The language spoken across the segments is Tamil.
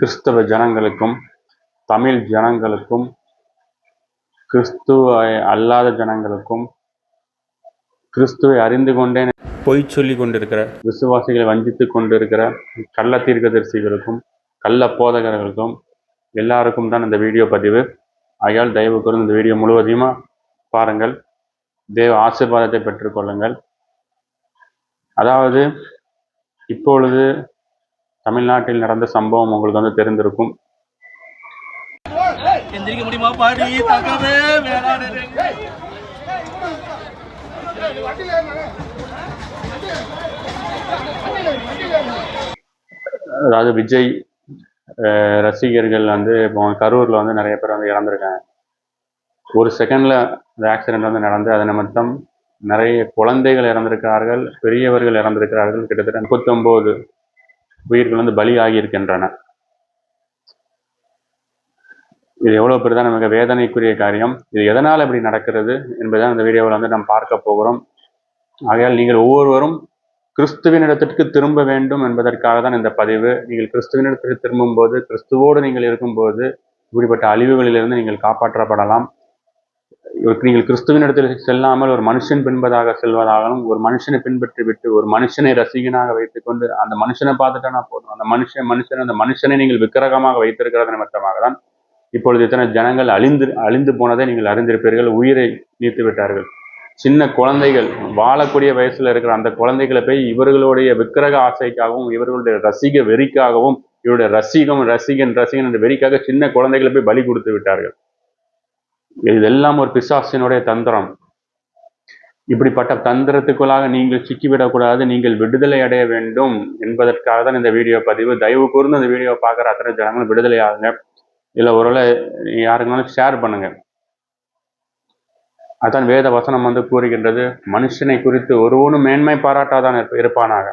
கிறிஸ்தவ ஜனங்களுக்கும் தமிழ் ஜனங்களுக்கும் கிறிஸ்துவ அல்லாத ஜனங்களுக்கும் கிறிஸ்துவை அறிந்து கொண்டேன். பொய் சொல்லி கொண்டிருக்கிற விசுவாசிகளை வஞ்சித்து கொண்டிருக்கிற கள்ள தீர்க்கதரிசிகளுக்கும் கள்ள போதகர்களுக்கும் எல்லாருக்கும் தான் இந்த வீடியோ பதிவு. ஆகையால் தயவு கூர்ந்து இந்த வீடியோ முழுவதையுமா பாருங்கள். தேவ ஆசீர்வாதத்தை பெற்றுக்கொள்ளுங்கள் அதாவது இப்பொழுது தமிழ்நாட்டில் நடந்த சம்பவம் உங்களுக்கு வந்து தெரிந்திருக்கும். எந்திரிக்க முடியுமா பாடி? தகவே வேளாண். அதாவது விஜய் ரசிகர்கள் வந்து இப்போ கரூரில் வந்து நிறைய பேர் வந்து இறந்துருக்காங்க. ஒரு செகண்டில் அந்த ஆக்சிடென்ட் வந்து நடந்து அது நிமித்தம் நிறைய குழந்தைகள் இறந்திருக்கிறார்கள் பெரியவர்கள் இறந்திருக்கிறார்கள். கிட்டத்தட்ட முப்பத்தொம்போது உயிர்கள் வந்து பலியாகி இருக்கின்றன இது எவ்வளோ பெரிதான மிக வேதனைக்குரிய காரியம். இது எதனால் இப்படி நடக்கிறது என்பதை இந்த வீடியோவில் வந்து நாம் பார்க்க போகிறோம். ஆகையால் நீங்கள் ஒவ்வொருவரும் கிறிஸ்துவினிடத்திற்கு திரும்ப வேண்டும் என்பதற்காக தான் இந்த பதிவு. நீங்கள் கிறிஸ்துவினிடத்திற்கு திரும்பும்போது கிறிஸ்துவோடு நீங்கள் இருக்கும்போது இப்படிப்பட்ட அழிவுகளிலிருந்து நீங்கள் காப்பாற்றப்படலாம். நீங்கள் கிறிஸ்துவின் இடத்தில் செல்லாமல் ஒரு மனுஷன் பின்பதாக செல்வதாகவும் ஒரு மனுஷனை பின்பற்றி விட்டு ஒரு மனுஷனை ரசிகனாக வைத்துக்கொண்டு அந்த மனுஷனை பார்த்துட்டானா போதும். அந்த மனுஷன் மனுஷன் அந்த மனுஷனை நீங்கள் விக்கிரகமாக வைத்திருக்கிறது நிமித்தமாக தான் இப்பொழுது இத்தனை ஜனங்கள் அழிந்து அழிந்து போனதை நீங்கள் அறிந்திருப்பீர்கள். உயிரை நீத்து விட்டார்கள். சின்ன குழந்தைகள் வாழக்கூடிய வயசுல இருக்கிற அந்த குழந்தைகளை போய் இவர்களுடைய விக்கிரக ஆசைக்காகவும் இவர்களுடைய ரசிக வெறிக்காகவும் இவருடைய ரசிகம் ரசிகன் ரசிகன் என்ற வெறிக்காக சின்ன குழந்தைகளை போய் பலி கொடுத்து விட்டார்கள். இதெல்லாம் ஒரு பிசாசினுடைய தந்திரம். இப்படிப்பட்ட தந்திரத்துக்குள்ளாக நீங்கள் சிக்கிவிடக்கூடாது நீங்கள் விடுதலை அடைய வேண்டும் என்பதற்காக தான் இந்த வீடியோ பதிவு. தயவு கூர்ந்து இந்த வீடியோ பார்க்குற அத்தனை ஜனங்களும் விடுதலை ஆகுங்க. இல்லை ஒருவேளை யாருக்குனாலும் ஷேர் பண்ணுங்க. அதான் வேத வசனம் வந்து கூறுகின்றது மனுஷனை குறித்து ஒருவனும் மேன்மை பாராட்டாதான் இருப்பானாக.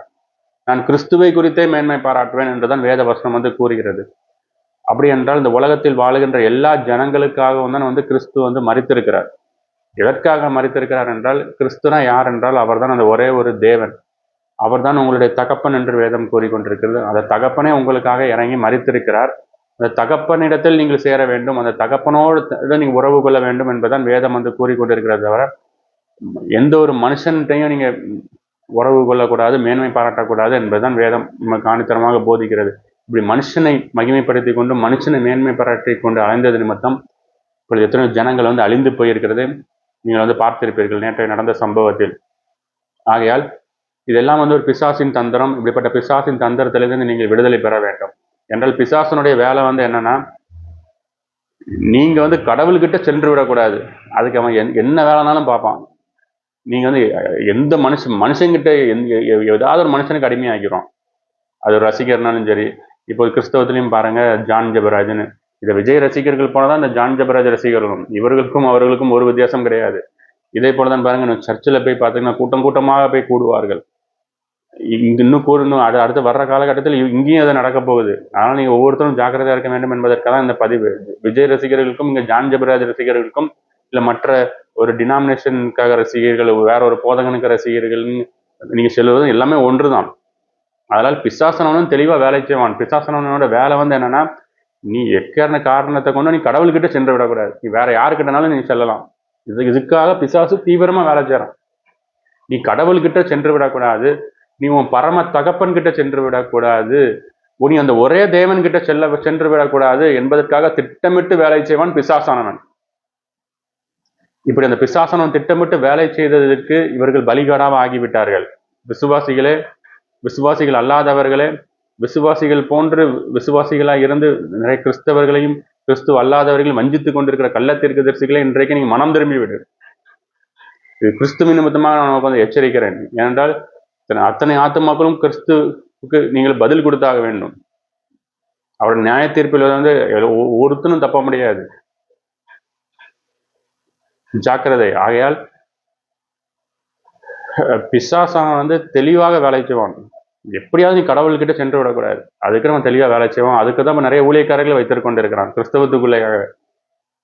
நான் கிறிஸ்துவை குறித்தே மேன்மை பாராட்டுவேன் என்றுதான் வேத வசனம் வந்து கூறுகிறது. அப்படி என்றால் இந்த உலகத்தில் வாழுகின்ற எல்லா ஜனங்களுக்காகவும் தான் வந்து கிறிஸ்து வந்து மறித்திருக்கிறார் எதற்காக மறித்திருக்கிறார் என்றால் கிறிஸ்துனா யார் என்றால் அவர்தான் அந்த ஒரே ஒரு தேவன். அவர்தான் உங்களுடைய தகப்பன் என்று வேதம் கூறிக்கொண்டிருக்கிறது. அந்த தகப்பனே உங்களுக்காக இறங்கி மறித்திருக்கிறார் அந்த தகப்பனிடத்தில் நீங்கள் சேர வேண்டும். அந்த தகப்பனோடு நீங்கள் உறவு கொள்ள வேண்டும் என்பதுதான் வேதம் வந்து கூறிக்கொண்டிருக்கிறது தவிர எந்த ஒரு மனுஷன்கிட்டையும் நீங்கள் உறவு கொள்ளக்கூடாது மேன்மை பாராட்டக்கூடாது என்பதுதான் வேதம் காணித்தனமாக போதிக்கிறது. இப்படி மனுஷனை மகிமைப்படுத்தி கொண்டு மனுஷனை மேன்மை பாராட்டி கொண்டு அலைந்தது நிமித்தம் இப்பொழுது எத்தனையோ ஜனங்கள் வந்து அழிந்து போயிருக்கிறது. நீங்கள் வந்து பார்த்திருப்பீர்கள் நேற்று நடந்த சம்பவத்தில். ஆகையால் இதெல்லாம் வந்து ஒரு பிசாசின் தந்திரம். இப்படிப்பட்ட பிசாசின் தந்திரத்திலிருந்து நீங்கள் விடுதலை பெற வேண்டும். என்றால் பிசாசனுடைய வேலை வந்து என்னன்னா நீங்க வந்து கடவுள்கிட்ட சென்று விடக்கூடாது. அதுக்கு அவன் என்- என்ன வேலைனாலும் பார்ப்பான். நீங்க வந்து எந்த மனுஷன் மனுஷங்கிட்ட எந்த- ஏதாவது ஒரு மனுஷனுக்கு அடிமையாகிறோம். அது ஒரு ரசிகர்னாலும் சரி இப்போ கிறிஸ்தவத்திலையும் பாருங்க ஜான் ஜபராஜன். இதை விஜய் ரசிகர்கள் போனதான் இந்த ஜான் ஜபராஜ் ரசிகர்களும். இவர்களுக்கும் அவர்களுக்கும் ஒரு வித்தியாசம் கிடையாது. இதே போலதான் பாருங்க சர்ச்சில் போய் பார்த்தீங்கன்னா கூட்டம் கூட்டமாக போய் கூடுவார்கள். இங்க இன்னும் கூடணும் அது அடுத்து வர்ற காலகட்டத்தில் இங்கேயும் அது நடக்க போகுது. ஆனால் நீங்க ஒவ்வொருத்தரும் ஜாக்கிரதையா இருக்க வேண்டும் என்பதற்காக இந்த பதிவு. விஜய் ரசிகர்களுக்கும் இங்க ஜான் ஜபராஜ் ரசிகர்களுக்கும் இல்ல மற்ற ஒரு டினாமினேஷனுக்காக ரசிகர்கள் வேற ஒரு போதகனுக்கு ரசிகர்கள்னு நீங்க சொல்லுவது எல்லாமே ஒன்றுதான். அதனால் பிசாசனவனும் தெளிவாக வேலை செய்வான். பிசாசனவனோட வேலை வந்து என்னன்னா நீ எக்காரண காரணத்தை கொண்டு நீ கடவுள்கிட்ட சென்று விடக்கூடாது. நீ வேற யாருக்கிட்டனாலும் நீ செல்லலாம். இது இதுக்காக பிசாசு தீவிரமா வேலை செய்யறான் நீ கடவுள்கிட்ட சென்று விடக்கூடாது. நீ உன் பரம தகப்பன் கிட்ட சென்று விடக்கூடாது. நீ அந்த ஒரே தேவன் கிட்ட செல்ல சென்று விடக்கூடாது என்பதற்காக திட்டமிட்டு வேலை செய்வான் பிசாசானவன். இப்படி அந்த பிசாசனம் திட்டமிட்டு வேலை செய்ததற்கு இவர்கள் பலிகடாக ஆகிவிட்டார்கள் விசுவாசிகளே விசுவாசிகள் அல்லாதவர்களே விசுவாசிகள் போன்று விசுவாசிகளாக இருந்து நிறைய கிறிஸ்தவர்களையும் கிறிஸ்துவ அல்லாதவர்களையும் வஞ்சித்து கொண்டிருக்கிற கள்ளத்திற்கு தரிசிகளை இன்றைக்கு நீங்க மனம் திரும்பி விடு. இது கிறிஸ்துவ நிமித்தமாக நான் உனக்கு வந்து எச்சரிக்கிறேன். ஏனென்றால் அத்தனை ஆத்மாக்களும் கிறிஸ்துவுக்கு நீங்கள் பதில் கொடுத்தாக வேண்டும். அவருடைய நியாய தீர்ப்பில் வந்து ஒருத்தனும் தப்ப முடியாது. ஜாக்கிரதை. ஆகையால் பிசாசான வந்து தெளிவாக வேலை செய்வான். எப்படியாவது நீ கடவுள்கிட்ட சென்று விடக்கூடாது. அதுக்கு நம்ம தெளிவாக வேலை செய்வோம். அதுக்கு தான் நிறைய ஊழியக்காரர்களை வைத்துக் கொண்டிருக்கிறான். கிறிஸ்தவத்துக்குள்ளேயாக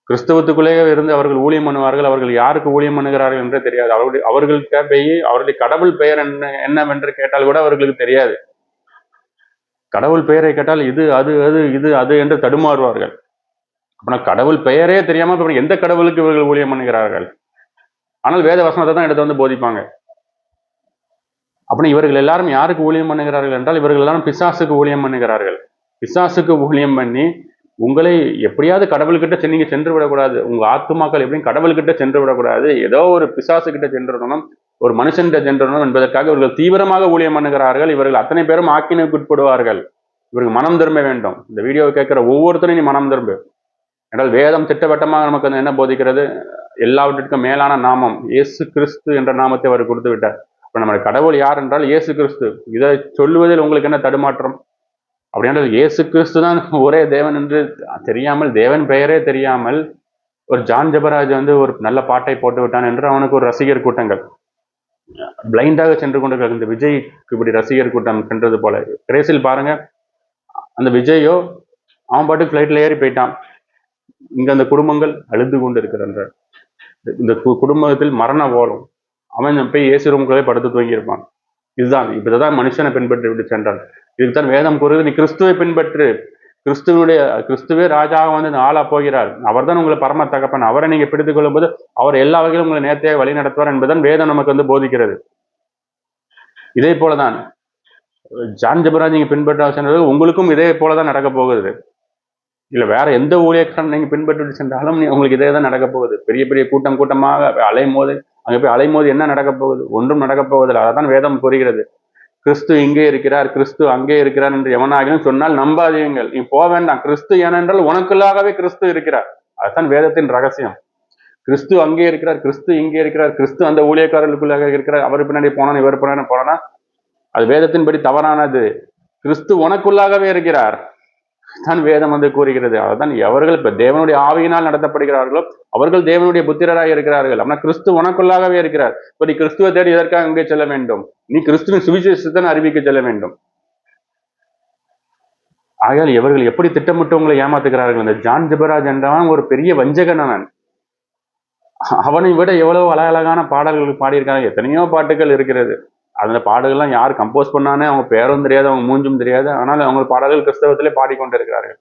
கிறிஸ்தவத்துக்குள்ளேயே இருந்து அவர்கள் ஊழியம் பண்ணுவார்கள். அவர்கள் யாருக்கு ஊழியம் பண்ணுகிறார்கள் என்றே தெரியாது. அவருடைய அவர்கள்ட்ட போய் அவருடைய கடவுள் பெயர் என்ன என்னவென்று கேட்டால் கூட அவர்களுக்கு தெரியாது. கடவுள் பெயரை கேட்டால் இது அது அது இது அது என்று தடுமாறுவார்கள். அப்படின்னா கடவுள் பெயரே தெரியாம இப்ப எந்த கடவுளுக்கு இவர்கள் ஊழியம் பண்ணுகிறார்கள்? ஆனால் வேத வசனத்தை தான் எடுத்து வந்து போதிப்பாங்க. அப்படின்னா இவர்கள் எல்லாரும் யாருக்கு ஊழியம் பண்ணுகிறார்கள் என்றால் இவர்கள் எல்லாரும் பிசாசுக்கு ஊழியம் பண்ணுகிறார்கள். பிசாசுக்கு ஊழியம் பண்ணி உங்களை எப்படியாவது கடவுள்கிட்ட செ- நீங்க சென்று விடக்கூடாது. உங்க ஆத்துமாக்கள் எப்படியும் கடவுள்கிட்ட சென்று விடக்கூடாது. ஏதோ ஒரு பிசாசு கிட்ட சென்றுடணும் ஒரு மனுஷன்கிட்ட சென்றுடணும் என்பதற்காக இவர்கள் தீவிரமாக ஊழியம் பண்ணுகிறார்கள். இவர்கள் அத்தனை பேரும் ஆக்கினுக்கு உட்படுவார்கள். இவர்கள் மனம் திரும்ப வேண்டும். இந்த வீடியோவை கேட்கிற ஒவ்வொருத்தரும் நீ மனம் திரும்பு. என்றால் வேதம் திட்டவட்டமாக நமக்கு என்ன போதிக்கிறது? எல்லாவற்றிற்கும் மேலான நாமம் இயேசு கிறிஸ்து என்ற நாமத்தை அவர் கொடுத்து விட்டார். இப்போ நம்ம கடவுள் யார் என்றால் இயேசு கிறிஸ்து. இதை சொல்லுவதில் உங்களுக்கு என்ன தடுமாற்றம்? அப்படி இயேசு கிறிஸ்து தான் ஒரே தேவன் என்று தெரியாமல் தேவன் பெயரே தெரியாமல் ஒரு ஜான் ஜபராஜ் வந்து ஒரு நல்ல பாட்டை போட்டு விட்டான் என்று அவனுக்கு ஒரு ரசிகர் கூட்டங்கள். பிளைண்டாக சென்று கொண்டு இந்த விஜய்க்கு இப்படி ரசிகர் கூட்டம் சென்றது போல. கிரேசில் பாருங்க அந்த விஜயோ அவன் பாட்டுக்கு ஃப்ளைட்ல ஏறி போயிட்டான். இங்க அந்த குடும்பங்கள் அழுது கொண்டு இருக்கிறன்ற இந்த கு- குடும்பத்தில் மரண ஓலம். அவன் போய் ஏசி ரூம்குள்ளே படுத்து தூங்கியிருப்பான். இதுதான் இப்படிதான் மனுஷனை பின்பற்றி விட்டு சென்றான். இதுக்குத்தான் வேதம் கூறுகிறது நீ கிறிஸ்துவை பின்பற்று. கிறிஸ்துவனுடைய கிறிஸ்துவே ராஜாக வந்து இந்த ஆளா போகிறார். அவர்தான் உங்களை பரம தகப்பன். அவரை நீங்க பிடித்துக் கொள்ளும்போது அவர் எல்லா வகையிலும் உங்களை நேர்த்தியாக வழி நடத்துவார் என்பதுதான் வேதம் நமக்கு வந்து போதிக்கிறது. இதே போலதான் ஜான் ஜபராஜ் நீங்க பின்பற்ற சென்றது உங்களுக்கும் இதே போலதான் நடக்க போகுது. இல்ல வேற எந்த ஊழியக்காரன் நீங்க பின்பற்றிட்டு சென்றாலும் நீ- உங்களுக்கு இதே தான் நடக்க போகுது. பெரிய பெரிய கூட்டம் கூட்டமாக அலையும் போது அங்க போய் அலைமோது என்ன நடக்கப் போகுது? ஒன்றும் நடக்கப் போவதில்லை. அதான் வேதம் கூறுகிறது. கிறிஸ்து இங்கே இருக்கிறார் கிறிஸ்து அங்கே இருக்கிறார் என்று எவனாகினும் சொன்னால் நம்பாதீங்கள் நீ போக வேண்டாம். கிறிஸ்து ஏனென்றால் உனக்குள்ளாகவே கிறிஸ்து இருக்கிறார். அதுதான் வேதத்தின் ரகசியம். கிறிஸ்து அங்கே இருக்கிறார் கிறிஸ்து இங்கே இருக்கிறார் கிறிஸ்து அந்த ஊழியக்காரர்களுக்குள்ளாக இருக்கிறார். அவர் பின்னாடி போனா இவர் பின்னாடி போனா அது வேதத்தின்படி தவறானது. கிறிஸ்து உனக்குள்ளாகவே இருக்கிறார். தான் வேதம் வந்து கூறுகிறது. அதுதான் எவர்கள் இப்ப தேவனுடைய ஆவியினால் நடத்தப்படுகிறார்களோ அவர்கள் தேவனுடைய புத்திரராக இருக்கிறார்கள். ஆனால் கிறிஸ்து உனக்குள்ளாகவே இருக்கிறார். இப்போ நீ கிறிஸ்துவ தேடி எதற்காக அங்கே செல்ல வேண்டும்? நீ கிறிஸ்துவின் சுவிசேஷத்தை அறிவிக்க செல்ல வேண்டும். ஆகையால் இவர்கள் எப்படி திட்டமிட்டு உங்களை ஏமாத்துகிறார்கள்? இந்த ஜான் ஜெபராஜ் என்றவன் ஒரு பெரிய வஞ்சகனவன் அவனை. விட எவ்வளவு அழகழகான பாடல்கள் பாடியிருக்காங்க. எத்தனையோ பாட்டுகள் இருக்கிறது. அந்த பாடல்கள்லாம் யார் கம்போஸ் பண்ணானே அவங்க பேரும் தெரியாது அவங்க மூஞ்சும் தெரியாது. ஆனால் அவங்க பாடல்கள் கிறிஸ்தவத்திலே பாடிக்கொண்டிருக்கிறார்கள்.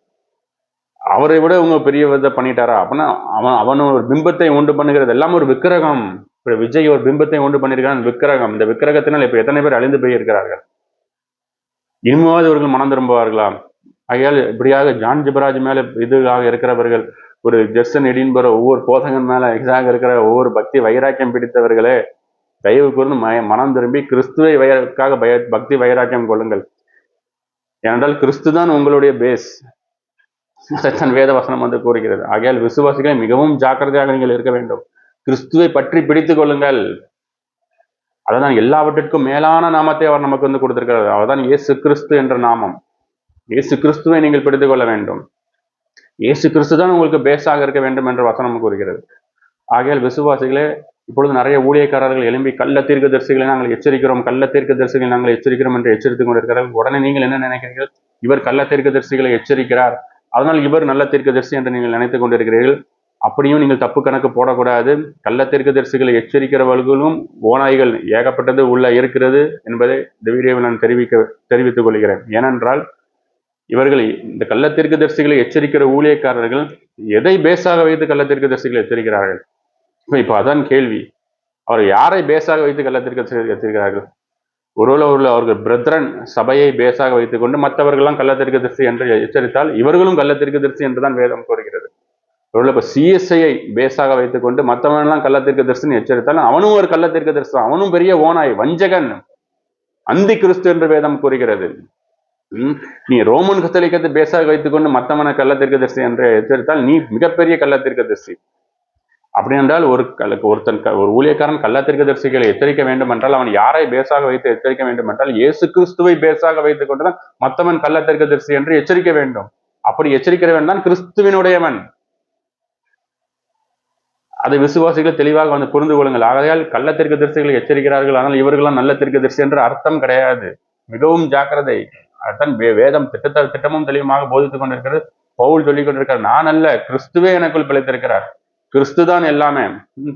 அவரை விட உங்க பெரிய விதை பண்ணிட்டாரா? அப்படின்னா அவன் அவன் ஒரு பிம்பத்தை உண்டு பண்ணுகிறது எல்லாம் ஒரு விக்கிரகம். இப்ப விஜய் ஒரு பிம்பத்தை உண்டு பண்ணியிருக்கான் விக்கிரகம். இந்த விக்கிரகத்தினால் இப்ப எத்தனை பேர் அழிந்து போயிருக்கிறார்கள்? இனிமாவது இவர்கள் மனம் திரும்புவார்களா? ஆகையால் இப்படியாக ஜான் ஜிபராஜ் மேல இதுவாக இருக்கிறவர்கள் ஒரு ஜெர்சன் எடின்பர ஒவ்வொரு போதகன் மேல எக்ஸாக இருக்கிற ஒவ்வொரு பக்தி வைராக்கியம் பிடித்தவர்களே தயவு கூர்ந்து மய- மனம் திரும்பி கிறிஸ்துவை வயக்காக பய பக்தி வைராக்கியம் கொள்ளுங்கள். ஏனென்றால் கிறிஸ்து தான் உங்களுடைய பேஸ் சத்தன் வேத வசனம் வந்து கூறுகிறது. ஆகையால் விசுவாசிகளை மிகவும் ஜாக்கிரதையாக நீங்கள் இருக்க வேண்டும். கிறிஸ்துவை பற்றி பிடித்துக் கொள்ளுங்கள். அதுதான் எல்லாவற்றிற்கும் மேலான நாமத்தை அவர் நமக்கு வந்து கொடுத்திருக்கிறார். அவர்தான் இயேசு கிறிஸ்து என்ற நாமம். இயேசு கிறிஸ்துவை நீங்கள் பிடித்துக் கொள்ள வேண்டும். இயேசு கிறிஸ்து தான் உங்களுக்கு பேஸாக இருக்க வேண்டும் என்ற வசனம் கூறுகிறது. ஆகையால் விசுவாசிகளே இப்பொழுது நிறைய ஊழியக்காரர்கள் எழும்பி கள்ள தீர்க்கதரிசிகளை நாங்கள் எச்சரிக்கிறோம் கள்ள தீர்க்கதரிசிகளை நாங்கள் எச்சரிக்கிறோம் என்று எச்சரித்துக் கொண்டிருக்கிறார்கள். உடனே நீங்கள் என்ன நினைக்கிறீர்கள்? இவர் கள்ள தீர்க்கதரிசிகளை எச்சரிக்கிறார். அதனால் இவர் நல்ல தீர்க்கதரிசி என்று நீங்கள் நினைத்துக் கொண்டிருக்கிறீர்கள். அப்படியும் நீங்கள் தப்பு கணக்கு போடக்கூடாது. கள்ள தீர்க்கதரிசிகளை எச்சரிக்கிறவர்களும் ஓநாய்கள் ஏகப்பட்டது உள்ள இருக்கிறது என்பதை இந்த வீடியோவில் நான் தெரிவிக்க தெரிவித்துக் கொள்கிறேன். ஏனென்றால் இவர்கள் இந்த கள்ள தீர்க்கதரிசிகளை எச்சரிக்கிற ஊழியக்காரர்கள் எதை பேஸாக வைத்து கள்ள தீர்க்கதரிசிகளை எச்சரிக்கிறார்கள்? இப்ப அதான் கேள்வி. அவர் யாரை பேஸாக வைத்து கள்ள தீர்க்கதரிசிகளை எச்சரிக்கிறார்கள்? ஒருவேளை உள்ள அவர்கள் பிரத்ரன் சபையை பேஸாக வைத்துக்கொண்டு மற்றவர்கள்லாம் கள்ளத்திற்கு தீர்க்கதரிசி என்று எச்சரித்தால் இவர்களும் கள்ளத்திற்கு தீர்க்கதரிசி என்றுதான் வேதம் கூறுகிறது. ஒருவேளை இப்போ சிஎஸ்ஐயை பேஸாக வைத்துக்கொண்டு மற்றவனெல்லாம் கள்ளத்திற்கு தீர்க்கதரிசின்னு எச்சரித்தால் அவனும் ஒரு கள்ளத்திற்கு தீர்க்கதரிசி அவனும் பெரிய ஓனாய் வஞ்சகன். அந்தி கிறிஸ்து என்று வேதம் கூறுகிறது. நீ ரோமன் கத்தளிக்கிறது பேசாக வைத்துக் வைத்துக்கொண்டு மற்றவனை கள்ளத்திற்கு தரிசி என்று எச்சரித்தால் நீ மிகப்பெரிய கள்ளத்திற்கு தரிசி. அப்படி என்றால் ஒரு ஒருத்தன் ஒரு ஊழியக்காரன் கள்ள தரிசிகளை எச்சரிக்க வேண்டும் என்றால் அவன் யாரை பேசாக வைத்து எச்சரிக்க வேண்டும் என்றால் இயேசு கிறிஸ்துவை பேசாக வைத்துக் கொண்டுதான் மத்தவன் கள்ள தரிசி என்று எச்சரிக்க வேண்டும். அப்படி எச்சரிக்கிறவன் தான் கிறிஸ்துவினுடையவன். அதை விசுவாசிகள் தெளிவாக வந்து புரிந்து கொள்ளுங்கள். ஆகையால் கள்ள தரிசிகளை எச்சரிக்கிறார்கள் ஆனால் இவர்களாம் நல்ல தீர்க்கதரிசி என்று அர்த்தம் கிடையாது. மிகவும் ஜாக்கிரதை. அதான் வே- வேதம் திட்டத்த திட்டமும் தெளிவுமாக போதித்துக் கொண்டிருக்கிறது. பவுல் சொல்லிக் கொண்டிருக்கிறார் நான் அல்ல கிறிஸ்துவே எனக்குள் பிழைத்திருக்கிறார். கிறிஸ்து தான் எல்லாமே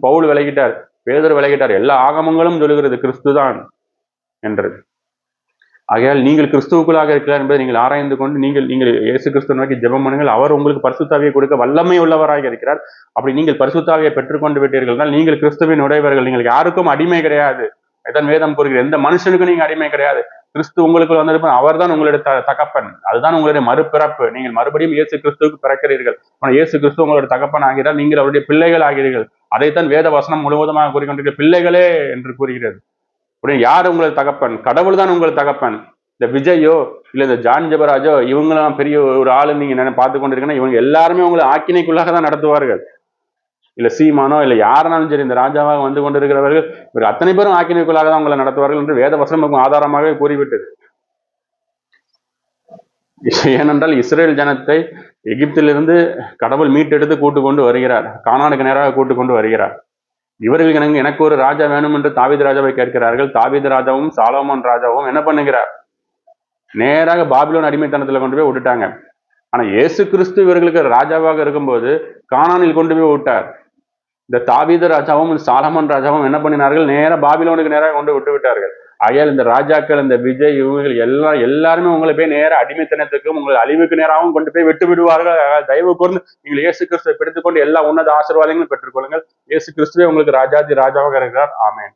பவுல் விலகிட்டார் பேதர் விலகிட்டார் எல்லா ஆகமங்களும் சொல்லுகிறது கிறிஸ்து தான் என்று ஆகையால் நீங்கள் கிறிஸ்துவுக்குள்ளாக இருக்கிறார் என்பதை நீங்கள் ஆராய்ந்து கொண்டு நீங்கள் நீங்கள் இயேசு கிறிஸ்துவ நோக்கி ஜெபம் பண்ணுங்கள் அவர் உங்களுக்கு பரிசுத்தாவியை கொடுக்க வல்லமை உள்ளவராக இருக்கிறார். அப்படி நீங்கள் பரிசுத்தாவியை பெற்றுக்கொண்டு விட்டீர்கள் என்றால் நீங்கள் கிறிஸ்துவின் உடையவர்கள் நீங்கள் யாருக்கும் அடிமை கிடையாது. எதன் வேதம் கூறுகிறது? எந்த மனுஷனுக்கும் நீங்க அடிமை கிடையாது. கிறிஸ்து உங்களுக்கு வந்திருப்பார் அவர்தான் உங்களுடைய தகப்பன். அதுதான் உங்களுடைய மறுபிறப்பு. நீங்கள் மறுபடியும் இயேசு கிறிஸ்துவுக்கு பிறக்கிறீர்கள். ஆனால் இயேசு கிறிஸ்து உங்களுடைய தகப்பன் ஆகிறார். நீங்கள் அவருடைய பிள்ளைகள் ஆகிறீர்கள். அதைத்தான் வேத வசனம் முழுவதுமாக கூறிக்கொண்டிருக்கிற பிள்ளைகளே என்று கூறுகிறது. உடனே யார் உங்களது தகப்பன்? கடவுள் தான் உங்கள் தகப்பன். இந்த விஜயோ இல்ல இந்த ஜான் இவங்களாம் பெரிய ஒரு ஆளு நீங்க பார்த்து கொண்டிருக்கீங்கன்னா இவங்க எல்லாருமே உங்களை ஆக்கினைக்குள்ளாக தான் நடத்துவார்கள். இல்ல சீமானோ இல்ல யாருனாலும் சரி இந்த ராஜாவாக வந்து கொண்டிருக்கிறவர்கள் இவர் அத்தனை பேரும் ஆக்கினைக்குள்ளாக தான் உங்களை நடத்துவார்கள் என்று வேத வசனம் ஆதாரமாகவே கூறிவிட்டது. ஏனென்றால் இஸ்ரேல் ஜனத்தை எகிப்திலிருந்து கடவுள் மீட்டெடுத்து கூட்டு கொண்டு வருகிறார். கானானுக்கு நேராக கூட்டு கொண்டு வருகிறார். இவர்களுக்கு எனக்கு எனக்கு ஒரு ராஜா வேணும் என்று தாவித ராஜாவை கேட்கிறார்கள். தாவித ராஜாவும் சாலோமன் ராஜாவும் என்ன பண்ணுகிறார்? நேராக பாபிலோன் அடிமைத்தனத்துல கொண்டு போய் விட்டுட்டாங்க. ஆனா இயேசு கிறிஸ்து இவர்களுக்கு ராஜாவாக இருக்கும்போது கானானில் கொண்டு போய் விட்டார். இந்த தாவீத ராஜாவும் சாலமன் ராஜாவும் என்ன பண்ணினார்கள்? நேராக பாபிலோனுக்கு நேராக கொண்டு விட்டு விட்டார்கள். ஆகையால் இந்த ராஜாக்கள் இந்த விஜய் இவங்கள் எல்லாம் எல்லாருமே உங்களை போய் நேரா அடிமைத்தனத்துக்கும் உங்களை அழிவுக்கு நேராகவும் கொண்டு போய் விட்டு விடுவார்கள். தயவு கூர்ந்து நீங்கள் இயேசு கிறிஸ்துவை பிடித்துக்கொண்டு எல்லா உன்னத ஆசீர்வாதங்களும் பெற்றுக்கொள்ளுங்கள். இயேசு கிறிஸ்துவே உங்களுக்கு ராஜாதி ராஜாவாக இருக்கிறார். ஆமேன்.